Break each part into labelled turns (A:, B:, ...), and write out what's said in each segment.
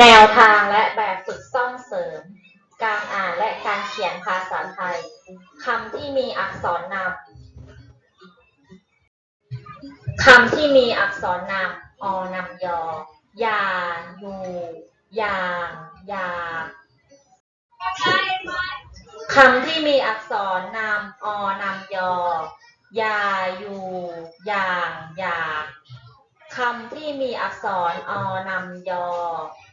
A: แนวทางและแบบฝึกซ่อมเสริม การอ่านและการเขียนภาษาไทยคำที่มีอักษรนำคำที่มีอักษรนำอนำยอยาอยู่อย่างยาคำที่มีอักษรนำอนำยอยาอยู่อย่างยา คำที่มีอักษรอนำยอ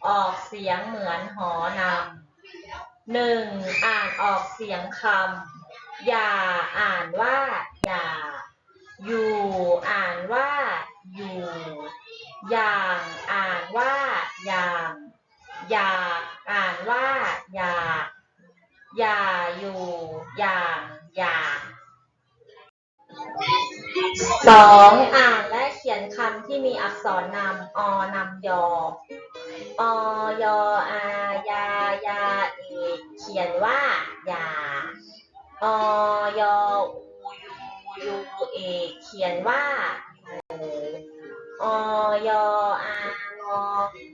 A: ออกเสียงเหมือนหอนำหนึ่งอ่านออกเสียงคำอย่าอ่านว่าอย่า อยู่ อ่านว่า อยู่ อย่างอ่านว่าอย่างอยากอ่านว่าอยากอย่าอยู่ อย่างอยากสองอ่าน ขียนคำที่มีอักษรนำ อนำยอ อยอายายาเอกเขียนว่ายา อยอูยูยูเอกเขียนว่าอยู่อยอาน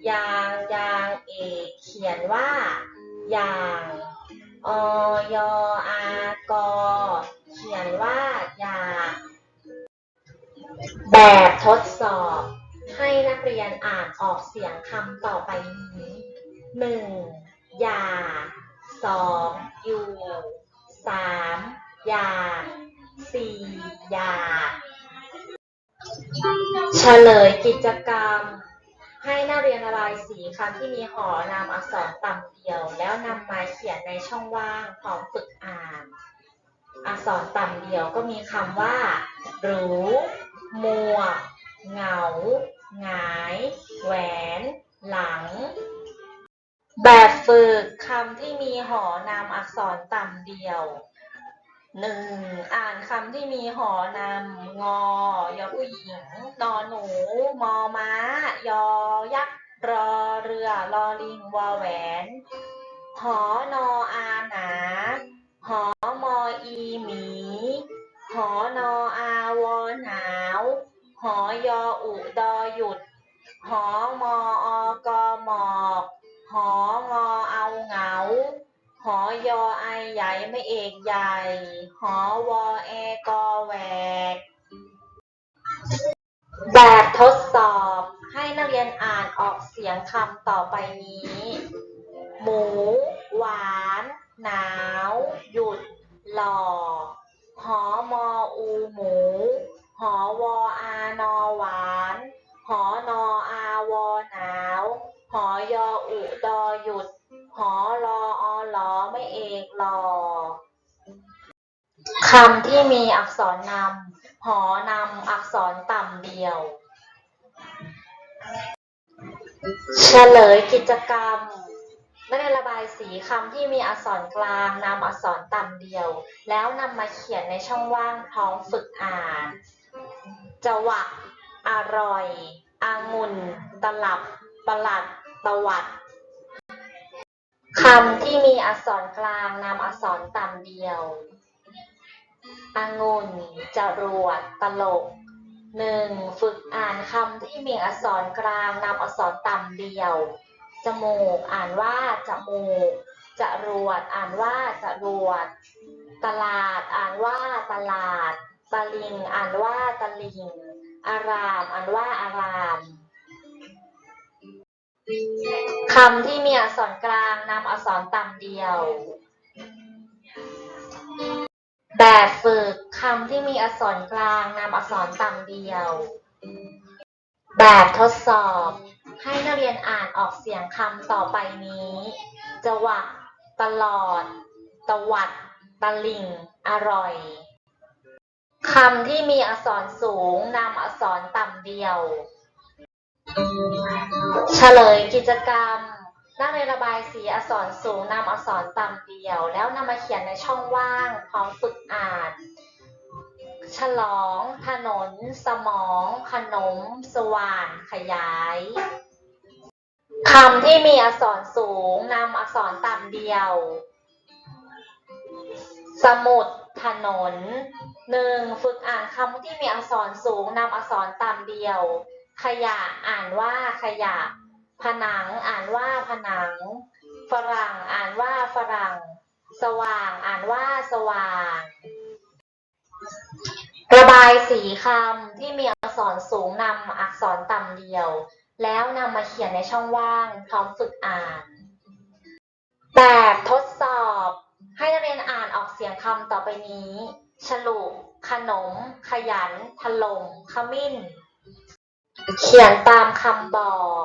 A: อยางยางเอกเขียนว่ายาง อยอากอ แบบทดสอบ ให้นักเรียนอ่านออกเสียงคำต่อไปนี้หนึ่งยาสองอยู่สามยาสี่ยา เฉลยกิจกรรม ให้นักเรียนระบายสีคำที่มีหอนามอักษรต่ำเดียว แล้วนำมาเขียนในช่องว่างพร้อมฝึกอ่าน อักษรต่ำเดียวก็มีคำว่า รู้ มัวเหงาหงาย แหวน หลัง แบบฝึกคำที่มีหอนามอักษรต่ำเดียวหนึ่งอ่านคำที่มีหอนำงอยอผู้หญิงนอหนู มอม้า ยอยักษ์รอเรือลอลิงวอแหวน หอนออาหนา หอมออีหมี หอนออาวอหนา หอยออุดอหยุด หอมออกอหมอกหองอเอาเหงา หอยอไอใหญ่ไม่เอกใหญ่ หอวอแอกอแหวก แบบทดสอบให้นักเรียนอ่านออกเสียงคำต่อไปนี้ หมู หวาน หนาว หยุด หล่อ หอมออูหมู หอวออานอหวาน หอนออาวอหนาว หอยออุดอหยุด หอรออหลอไม่เอกหลอคำที่มีอักษรนำ หอนำอักษรต่ำเดียว เฉลยกิจกรรมนักเรียนระบายสีคำที่มีอักษรกลางนำอักษรต่ำเดียว แล้วนำมาเขียนในช่องว่างพร้อมฝึกอ่าน จวักอร่อยอางุ่น ตลับ ประหลัด ตวัดคำที่มีอักษรกลางนำอักษรต่ำเดียวองุ่นจรวด ตลกหนึ่งฝึกอ่านคำที่มีอักษรกลางนำอักษรต่ำเดียว จมูกอ่านว่าจมูกจรวด อ่านว่าจรวด ตลาด อ่านว่าตลาด ตะลิงอ่านว่าตะลิง อารามอ่านว่าอารามคำที่มีอักษรกลางนำอักษรต่ำเดียว แบบฝึกคำที่มีอักษรกลางนำอักษรต่ำเดียว แบบทดสอบ ให้นักเรียนอ่านออกเสียงคำต่อไปนี้จะวักตลอด ตวัด ตะลิ่ง อร่อย คำที่มีอักษรสูงนำอักษรต่ำเดียว เฉลยกิจกรรม นักเรียนระบายสีอักษรสูงนำอักษรต่ำเดียว แล้วนำมาเขียนในช่องว่างพร้อมฝึกอ่าน ฉลอง ถนน สมอง ขนม สว่านขยายคำที่มีอักษรสูงนำอักษรต่ำเดียว สมุดถนนหนึ่งฝึกอ่านคำที่มีอักษรสูงนำอักษรต่ำเดียว ขยะอ่านว่าขยะ ผนังอ่านว่าผนัง ฝรั่งอ่านว่าฝรั่ง สว่างอ่านว่าสว่าง ระบายสีคำที่มีอักษรสูงนำอักษรต่ำเดียว แล้วนำมาเขียนในช่องว่างพร้อมฝึกอ่านแบบทดสอบ เสียงคำต่อไปนี้ ฉลุขนม ขยัน ถล่มขมิ้น เขียนตามคำบอก